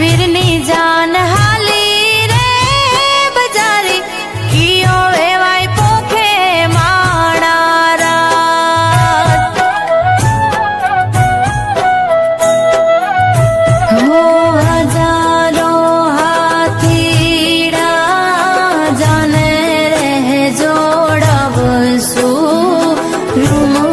વીરની જાન હાલી રે બજારી. કિયો વેવાય પોખે માણા રાત. હો હજારો હાથીડા, જાને રહે જોડવશું રૂમ